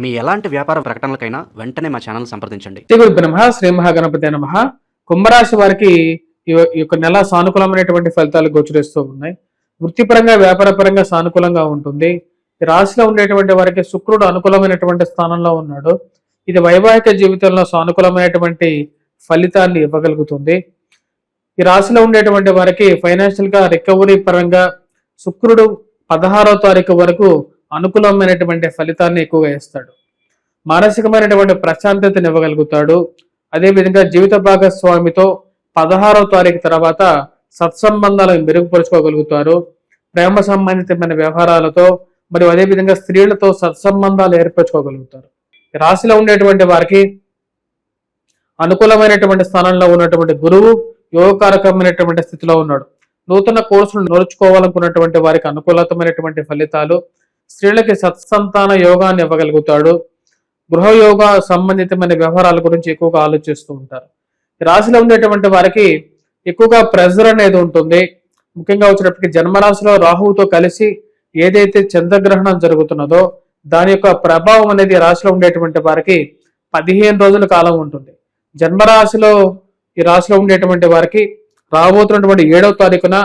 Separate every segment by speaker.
Speaker 1: మీ ఎలాంటి వ్యాపార ప్రకటనలకైనా వెంటనే మా ఛానల్ సంప్రదించండి.
Speaker 2: శ్రీ శ్రీ మహాగణపతి నమ. కుంభరాశి వారికి ఈ యొక్క నెల సానుకూలమైనటువంటి ఫలితాలు గోచరిస్తూ ఉన్నాయి. వృత్తిపరంగా వ్యాపారపరంగా సానుకూలంగా ఉంటుంది. ఈ రాశిలో ఉండేటువంటి వారికి శుక్రుడు అనుకూలమైనటువంటి స్థానంలో ఉన్నాడు. ఇది వైవాహిక జీవితంలో సానుకూలమైనటువంటి ఫలితాన్ని ఇవ్వగలుగుతుంది. ఈ రాశిలో ఉండేటువంటి వారికి ఫైనాన్షియల్గా రికవరీ పరంగా శుక్రుడు పదహారో తారీఖు వరకు అనుకూలమైనటువంటి ఫలితాన్ని ఎక్కువగా ఇస్తాడు. మానసికమైనటువంటి ప్రశాంతతను ఇవ్వగలుగుతాడు అదేవిధంగా జీవిత భాగస్వామితో పదహారో తారీఖు తర్వాత సత్సంబంధాలను మెరుగుపరుచుకోగలుగుతారు. ప్రేమ సంబంధితమైన వ్యవహారాలతో మరియు అదేవిధంగా స్త్రీలతో సత్సంబంధాలు ఏర్పరచుకోగలుగుతారు. రాశిలో ఉండేటువంటి వారికి అనుకూలమైనటువంటి స్థానంలో ఉన్నటువంటి గురువు యోగకారకమైనటువంటి స్థితిలో ఉన్నాడు. నూతన కోర్సులు నేర్చుకోవాలనుకున్నటువంటి వారికి అనుకూలతమైనటువంటి ఫలితాలు స్త్రీలకి సత్సంతాన యోగాన్ని ఇవ్వగలుగుతాడు. గృహయోగ సంబంధితమైన వ్యవహారాల గురించి ఎక్కువగా ఆలోచిస్తూ ఉంటారు. రాశిలో ఉండేటువంటి వారికి ఎక్కువగా ప్రెజర్ అనేది ఉంటుంది. ముఖ్యంగా వచ్చేటప్పటికి జన్మరాశిలో రాహువుతో కలిసి ఏదైతే చంద్రగ్రహణం జరుగుతున్నదో దాని యొక్క ప్రభావం అనేది రాశిలో ఉండేటువంటి వారికి పదిహేను రోజుల కాలం ఉంటుంది. జన్మరాశిలో ఈ రాశిలో ఉండేటువంటి వారికి రాబోతున్నటువంటి ఏడవ తారీఖున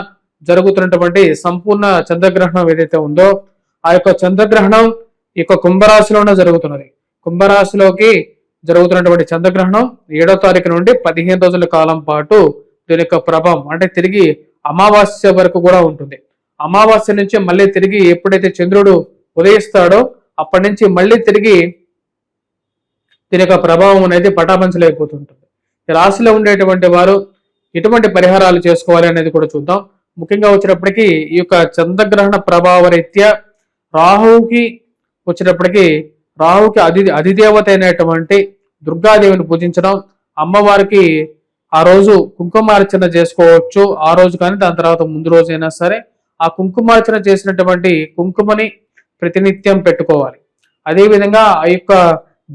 Speaker 2: జరుగుతున్నటువంటి సంపూర్ణ చంద్రగ్రహణం ఏదైతే ఉందో ఆ యొక్క చంద్రగ్రహణం ఈ యొక్క కుంభరాశిలోనే జరుగుతున్నది. కుంభరాశిలోకి జరుగుతున్నటువంటి చంద్రగ్రహణం ఏడో తారీఖు నుండి పదిహేను రోజుల కాలం పాటు దీని యొక్క ప్రభావం అంటే తిరిగి అమావాస్య వరకు కూడా ఉంటుంది. అమావాస్య నుంచి మళ్ళీ తిరిగి ఎప్పుడైతే చంద్రుడు ఉదయిస్తాడో అప్పటి నుంచి మళ్ళీ తిరిగి దీని యొక్క ప్రభావం అనేది పటాపంచలేకపోతుంటుంది ఈ రాశిలో ఉండేటువంటి వారు ఎటువంటి పరిహారాలు చేసుకోవాలి అనేది కూడా చూద్దాం. ముఖ్యంగా వచ్చినప్పటికీ ఈ యొక్క చంద్రగ్రహణ ప్రభావ రీత్యా రాహువుకి వచ్చినప్పటికీ రాహుకి అధి అధిదేవత అయినటువంటి దుర్గాదేవిని పూజించడం అమ్మవారికి ఆ రోజు కుంకుమార్చన చేసుకోవచ్చు. ఆ రోజు కానీ దాని తర్వాత ముందు రోజు అయినా సరే ఆ కుంకుమార్చన చేసినటువంటి కుంకుమని ప్రతినిత్యం పెట్టుకోవాలి. అదేవిధంగా ఆ యొక్క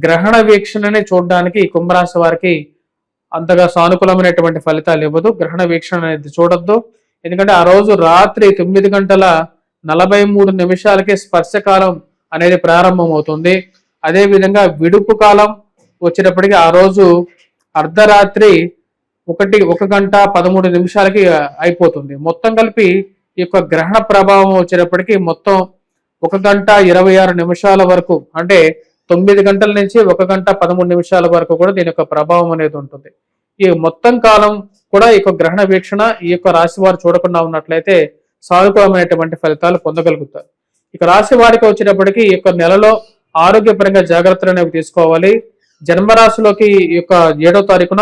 Speaker 2: గ్రహణ వీక్షణని చూడడానికి కుంభరాశి వారికి అంతగా సానుకూలమైనటువంటి ఫలితాలు ఇవ్వదు. గ్రహణ వీక్షణ అనేది చూడొద్దు. ఎందుకంటే ఆ రోజు రాత్రి తొమ్మిది గంటల నలభై మూడు నిమిషాలకి స్పర్శకాలం అనేది ప్రారంభమవుతుంది. అదేవిధంగా విడుపు కాలం వచ్చేటప్పటికి ఆ రోజు అర్ధరాత్రి ఒకటి ఒక గంట పదమూడు నిమిషాలకి అయిపోతుంది. మొత్తం కలిపి ఈ యొక్క గ్రహణ ప్రభావం వచ్చేటప్పటికి మొత్తం ఒక గంట ఇరవై ఆరు నిమిషాల వరకు అంటే తొమ్మిది గంటల నుంచి ఒక గంట పదమూడు నిమిషాల వరకు కూడా దీని యొక్క ప్రభావం అనేది ఉంటుంది. ఈ మొత్తం కాలం కూడా ఈ యొక్క గ్రహణ వీక్షణ ఈ యొక్క రాశి వారు చూడకుండా ఉన్నట్లయితే సానుకూలమైనటువంటి ఫలితాలు పొందగలుగుతారు. ఇక రాశి వారికి వచ్చేటప్పటికి ఈ యొక్క నెలలో ఆరోగ్యపరంగా జాగ్రత్తలు అనేవి తీసుకోవాలి. జన్మరాశిలోకి ఈ యొక్క ఏడో తారీఖున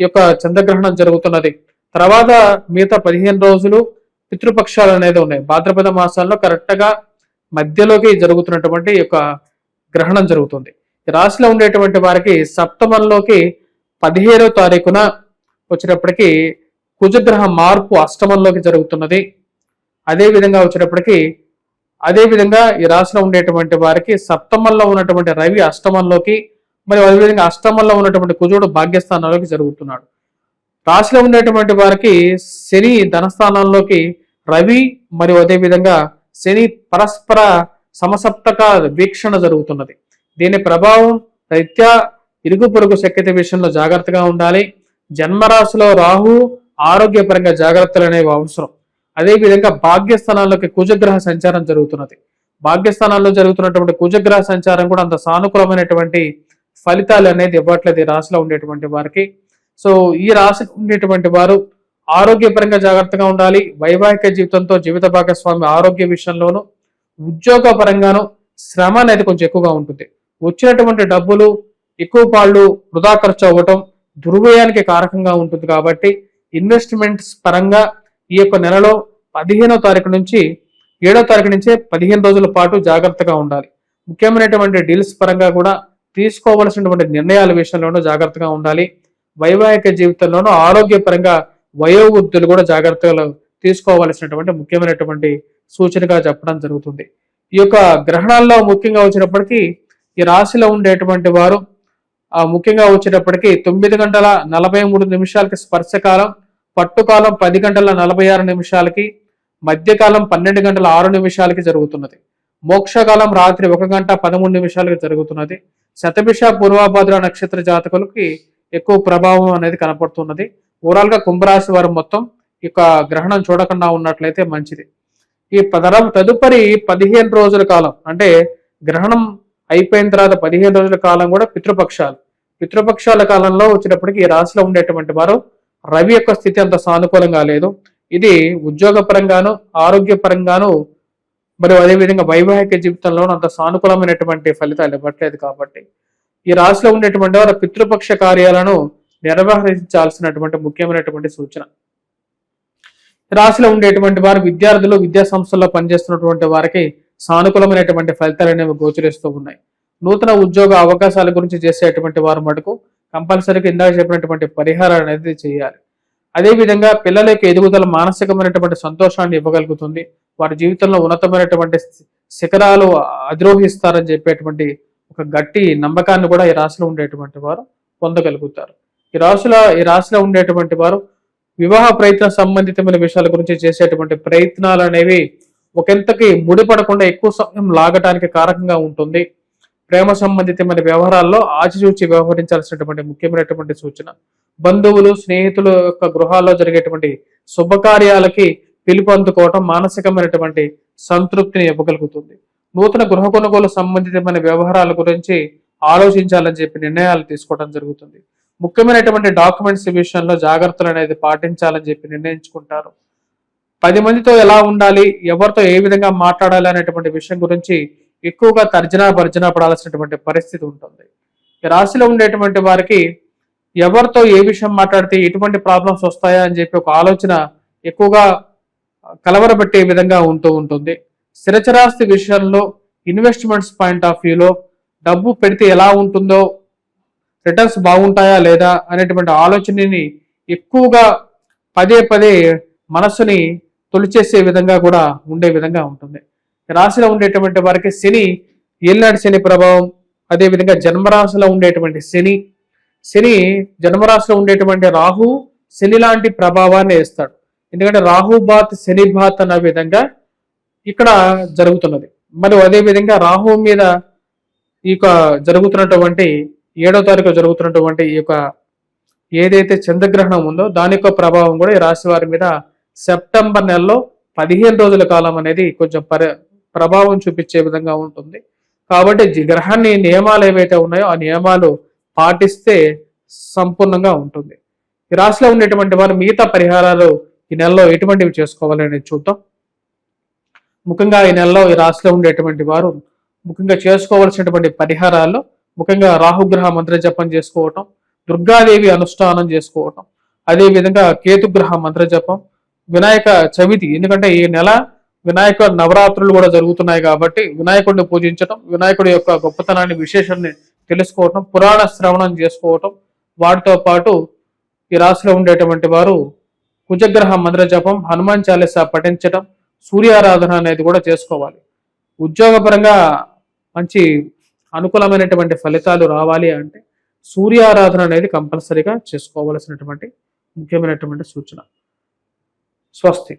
Speaker 2: ఈ యొక్క చంద్రగ్రహణం జరుగుతున్నది. తర్వాత మిగతా పదిహేను రోజులు పితృపక్షాలు అనేది ఉన్నాయి. భాద్రపద మాసాల్లో కరెక్ట్గా మధ్యలోకి జరుగుతున్నటువంటి ఈ యొక్క గ్రహణం జరుగుతుంది. రాశిలో ఉండేటువంటి వారికి సప్తమంలోకి పదిహేడో తారీఖున వచ్చేటప్పటికి కుజగ్రహ మార్పు అష్టమంలోకి జరుగుతున్నది. అదే విధంగా వచ్చేటప్పటికి అదే విధంగా ఈ రాశిలో ఉండేటువంటి వారికి సప్తమంలో ఉన్నటువంటి రవి అష్టమంలోకి మరియు అదేవిధంగా అష్టమంలో ఉన్నటువంటి కుజుడు భాగ్యస్థానంలోకి జరుగుతున్నాడు. రాశిలో ఉండేటువంటి వారికి శని ధనస్థానంలోకి రవి మరియు అదే విధంగా శని పరస్పర సమసప్తక వీక్షణ జరుగుతున్నది. దీని ప్రభావం రీత్యా ఇరుగు పొరుగు శక్యత విషయంలో జాగ్రత్తగా ఉండాలి. జన్మరాశిలో రాహు ఆరోగ్యపరంగా జాగ్రత్తలు అనేవి అవసరం. అదేవిధంగా భాగ్యస్థానాల్లోకి కుజగ్రహ సంచారం జరుగుతున్నది. భాగ్యస్థానాల్లో జరుగుతున్నటువంటి కుజగ్రహ సంచారం కూడా అంత సానుకూలమైనటువంటి ఫలితాలు అనేది ఇవ్వట్లేదు ఈ రాశిలో ఉండేటువంటి వారికి. సో ఈ రాశి ఉండేటువంటి వారు ఆరోగ్యపరంగా జాగ్రత్తగా ఉండాలి. వైవాహిక జీవితంతో జీవిత భాగస్వామి ఆరోగ్య విషయంలోనూ ఉద్యోగ పరంగాను శ్రమ అనేది కొంచెం ఎక్కువగా ఉంటుంది. వచ్చినటువంటి డబ్బులు ఎక్కువ పాళ్ళు వృధా ఖర్చు అవ్వటం దుర్వ్యయానికి కారకంగా ఉంటుంది కాబట్టి ఇన్వెస్ట్మెంట్స్ పరంగా ఈ యొక్క నెలలో పదిహేనో తారీఖు నుంచి ఏడో తారీఖు నుంచే పదిహేను రోజుల పాటు జాగ్రత్తగా ఉండాలి. ముఖ్యమైనటువంటి డీల్స్ పరంగా కూడా తీసుకోవలసినటువంటి నిర్ణయాల విషయంలోనూ జాగ్రత్తగా ఉండాలి. వైవాహిక జీవితంలోనూ ఆరోగ్యపరంగా వయోవృద్ధులు కూడా జాగ్రత్తలు తీసుకోవలసినటువంటి ముఖ్యమైనటువంటి సూచనగా చెప్పడం జరుగుతుంది. ఈ యొక్క గ్రహణాల్లో ముఖ్యంగా వచ్చినప్పటికీ ఈ రాశిలో ఉండేటువంటి వారు ముఖ్యంగా వచ్చేటప్పటికి తొమ్మిది గంటల నలభై మూడు నిమిషాలకి స్పర్శకాలం పట్టుకాలం పది గంటల నలభై ఆరు నిమిషాలకి మధ్యకాలం పన్నెండు గంటల ఆరు నిమిషాలకి జరుగుతున్నది. మోక్షకాలం రాత్రి ఒక గంట పదమూడు నిమిషాలకి జరుగుతున్నది. శతభిష పూర్వభద్ర నక్షత్ర జాతకులకి ఎక్కువ ప్రభావం అనేది కనపడుతున్నది. ఓవరాల్గా కుంభరాశి వారు మొత్తం ఈ గ్రహణం చూడకుండా ఉన్నట్లయితే మంచిది. ఈ పదరం తదుపరి పదిహేను రోజుల కాలం అంటే గ్రహణం అయిపోయిన తర్వాత పదిహేను రోజుల కాలం కూడా పితృపక్షాలు. పితృపక్షాల కాలంలో వచ్చినప్పటికీ ఈ రాశిలో ఉండేటువంటి వారు రవి యొక్క స్థితి అంత సానుకూలంగా లేదు. ఇది ఉద్యోగ పరంగాను ఆరోగ్య పరంగాను మరియు అదేవిధంగా వైవాహిక జీవితంలోనూ అంత సానుకూలమైనటువంటి ఫలితాలు ఇవ్వట్లేదు కాబట్టి. ఈ రాశిలో ఉండేటువంటి వారు పితృపక్ష కార్యాలను నిర్వహించాల్సినటువంటి ముఖ్యమైనటువంటి సూచన. రాశిలో ఉండేటువంటి వారు విద్యార్థులు విద్యా సంస్థల్లో పనిచేస్తున్నటువంటి వారికి సానుకూలమైనటువంటి ఫలితాలు అనేవి గోచరిస్తూ ఉన్నాయి. నూతన ఉద్యోగ అవకాశాల గురించి చేసేటువంటి వారు మటుకు కంపల్సరీగా ఇందాక చెప్పినటువంటి పరిహారాలు అనేది చేయాలి. అదేవిధంగా పిల్లల యొక్క ఎదుగుదల మానసికమైనటువంటి సంతోషాన్ని ఇవ్వగలుగుతుంది. వారి జీవితంలో ఉన్నతమైనటువంటి శిఖరాలు అధిరోహిస్తారని చెప్పేటువంటి ఒక గట్టి నమ్మకాన్ని కూడా ఈ రాశిలో ఉండేటువంటి వారు పొందగలుగుతారు. ఈ రాశిలో ఈ రాశిలో ఉండేటువంటి వారు వివాహ ప్రయత్న సంబంధితమైన విషయాల గురించి చేసేటువంటి ప్రయత్నాలు అనేవి ఒకంతకి ముడిపడకుండా ఎక్కువ సమయం లాగటానికి కారకంగా ఉంటుంది. ప్రేమ సంబంధితమైన వ్యవహారాల్లో ఆచిచూచి వ్యవహరించాల్సినటువంటి ముఖ్యమైనటువంటి సూచన. బంధువులు స్నేహితుల యొక్క గృహాల్లో జరిగేటువంటి శుభకార్యాలకి పిలుపు అందుకోవటం మానసికమైనటువంటి సంతృప్తిని ఇవ్వగలుగుతుంది. నూతన గృహ కొనుగోలు సంబంధితమైన వ్యవహారాల గురించి ఆలోచించాలని చెప్పి నిర్ణయాలు తీసుకోవడం జరుగుతుంది. ముఖ్యమైనటువంటి డాక్యుమెంట్స్ విషయంలో జాగ్రత్తలు అనేది పాటించాలని చెప్పి నిర్ణయించుకుంటారు. పది మందితో ఎలా ఉండాలి ఎవరితో ఏ విధంగా మాట్లాడాలి అనేటువంటి విషయం గురించి ఎక్కువగా తర్జనా భర్జన పడాల్సినటువంటి పరిస్థితి ఉంటుంది. ఈ రాశిలో ఉండేటువంటి వారికి ఎవరితో ఏ విషయం మాట్లాడితే ఎటువంటి ప్రాబ్లమ్స్ వస్తాయా అని చెప్పి ఒక ఆలోచన ఎక్కువగా కలవరబెట్టే విధంగా ఉంటూ ఉంటుంది. స్థిరచరాస్తి విషయంలో ఇన్వెస్ట్మెంట్స్ పాయింట్ ఆఫ్ వ్యూలో డబ్బు పెడితే ఎలా ఉంటుందో రిటర్న్స్ బాగుంటాయా లేదా అనేటువంటి ఆలోచనని ఎక్కువగా పదే పదే మనస్సుని తొలిచేసే విధంగా కూడా ఉండే విధంగా ఉంటుంది. రాశిలో ఉండేటువంటి వారికి శని ఏలినాటి శని ప్రభావం అదేవిధంగా జన్మరాశిలో ఉండేటువంటి శని. శని జన్మరాశిలో ఉండేటువంటి రాహు శని లాంటి ప్రభావాన్ని వేస్తాడు. ఎందుకంటే రాహు బాత్ శని బాత్ అన్న విధంగా ఇక్కడ జరుగుతున్నది. మరి అదే విధంగా రాహు మీద ఈ యొక్క జరుగుతున్నటువంటి ఏడో తారీఖు జరుగుతున్నటువంటి ఈ యొక్క ఏదైతే చంద్రగ్రహణం ఉందో దాని యొక్క ప్రభావం కూడా ఈ రాశి వారి మీద సెప్టెంబర్ నెలలో పదిహేను రోజుల కాలం అనేది కొంచెం పరి ప్రభావం చూపించే విధంగా ఉంటుంది. కాబట్టి గ్రహాన్ని నియమాలు ఏవైతే ఉన్నాయో ఆ నియమాలు పాటిస్తే సంపూర్ణంగా ఉంటుంది. ఈ రాశిలో ఉండేటువంటి వారు మిగతా పరిహారాలు ఈ నెలలో ఎటువంటివి చేసుకోవాలని చూద్దాం. ముఖ్యంగా ఈ నెలలో ఈ రాశిలో ఉండేటువంటి వారు ముఖ్యంగా చేసుకోవాల్సినటువంటి పరిహారాల్లో ముఖ్యంగా రాహుగ్రహ మంత్ర జపం చేసుకోవటం దుర్గాదేవి అనుష్ఠానం చేసుకోవటం అదే విధంగా కేతుగ్రహ మంత్ర జపం వినాయక చవితి ఎందుకంటే ఈ నెల వినాయక నవరాత్రులు కూడా జరుగుతున్నాయి కాబట్టి వినాయకుడిని పూజించటం వినాయకుడి యొక్క గొప్పతనాన్ని విశేషాన్ని తెలుసుకోవటం పురాణ శ్రవణం చేసుకోవటం వాటితో పాటు ఈ రాశిలో ఉండేటువంటి వారు కుజగ్రహ మంత్ర జపం హనుమాన్ చాలీస పఠించటం సూర్యారాధన అనేది కూడా చేసుకోవాలి. ఉద్యోగపరంగా మంచి అనుకూలమైనటువంటి ఫలితాలు రావాలి అంటే సూర్యారాధన అనేది కంపల్సరీగా చేసుకోవలసినటువంటి ముఖ్యమైనటువంటి సూచన. స్వస్తి.